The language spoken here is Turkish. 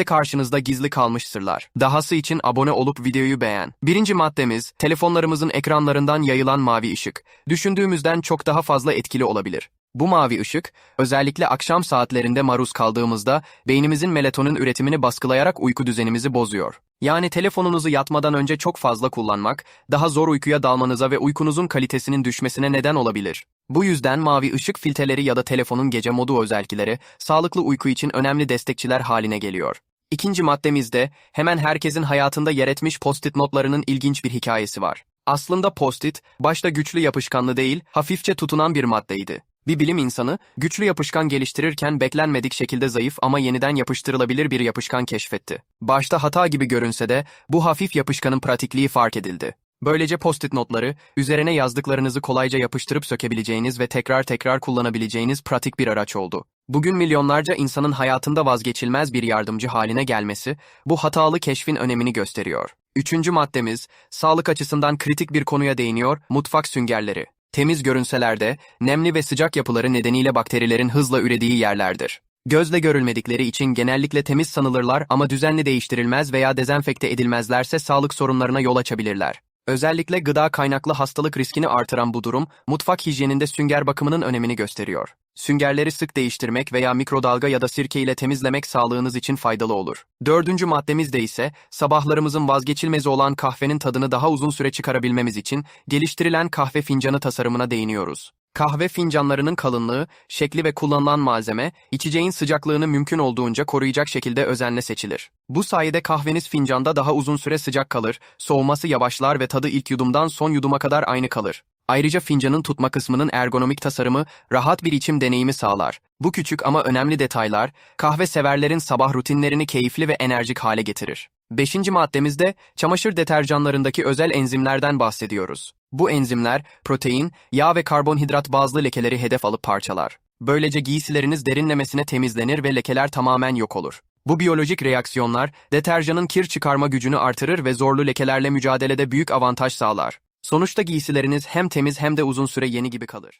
İşte karşınızda gizli kalmış sırlar. Dahası için abone olup videoyu beğen. Birinci maddemiz, telefonlarımızın ekranlarından yayılan mavi ışık. Düşündüğümüzden çok daha fazla etkili olabilir. Bu mavi ışık, özellikle akşam saatlerinde maruz kaldığımızda beynimizin melatonin üretimini baskılayarak uyku düzenimizi bozuyor. Yani telefonunuzu yatmadan önce çok fazla kullanmak, daha zor uykuya dalmanıza ve uykunuzun kalitesinin düşmesine neden olabilir. Bu yüzden mavi ışık filtreleri ya da telefonun gece modu özellikleri, sağlıklı uyku için önemli destekçiler haline geliyor. İkinci maddemizde hemen herkesin hayatında yer etmiş post-it notlarının ilginç bir hikayesi var. Aslında post-it, başta güçlü yapışkanlı değil, hafifçe tutunan bir maddeydi. Bir bilim insanı, güçlü yapışkan geliştirirken beklenmedik şekilde zayıf ama yeniden yapıştırılabilir bir yapışkan keşfetti. Başta hata gibi görünse de bu hafif yapışkanın pratikliği fark edildi. Böylece post-it notları, üzerine yazdıklarınızı kolayca yapıştırıp sökebileceğiniz ve tekrar tekrar kullanabileceğiniz pratik bir araç oldu. Bugün milyonlarca insanın hayatında vazgeçilmez bir yardımcı haline gelmesi, bu hatalı keşfin önemini gösteriyor. Üçüncü maddemiz, sağlık açısından kritik bir konuya değiniyor, mutfak süngerleri. Temiz görünseler de, nemli ve sıcak yapıları nedeniyle bakterilerin hızla ürediği yerlerdir. Gözle görülmedikleri için genellikle temiz sanılırlar ama düzenli değiştirilmez veya dezenfekte edilmezlerse sağlık sorunlarına yol açabilirler. Özellikle gıda kaynaklı hastalık riskini artıran bu durum, mutfak hijyeninde sünger bakımının önemini gösteriyor. Süngerleri sık değiştirmek veya mikrodalga ya da sirke ile temizlemek sağlığınız için faydalı olur. Dördüncü maddemizde ise sabahlarımızın vazgeçilmezi olan kahvenin tadını daha uzun süre çıkarabilmemiz için geliştirilen kahve fincanı tasarımına değiniyoruz. Kahve fincanlarının kalınlığı, şekli ve kullanılan malzeme, içeceğin sıcaklığını mümkün olduğunca koruyacak şekilde özenle seçilir. Bu sayede kahveniz fincanda daha uzun süre sıcak kalır, soğuması yavaşlar ve tadı ilk yudumdan son yuduma kadar aynı kalır. Ayrıca fincanın tutma kısmının ergonomik tasarımı rahat bir içim deneyimi sağlar. Bu küçük ama önemli detaylar, kahve severlerin sabah rutinlerini keyifli ve enerjik hale getirir. Beşinci maddemizde çamaşır deterjanlarındaki özel enzimlerden bahsediyoruz. Bu enzimler protein, yağ ve karbonhidrat bazlı lekeleri hedef alıp parçalar. Böylece giysileriniz derinlemesine temizlenir ve lekeler tamamen yok olur. Bu biyolojik reaksiyonlar deterjanın kir çıkarma gücünü artırır ve zorlu lekelerle mücadelede büyük avantaj sağlar. Sonuçta giysileriniz hem temiz hem de uzun süre yeni gibi kalır.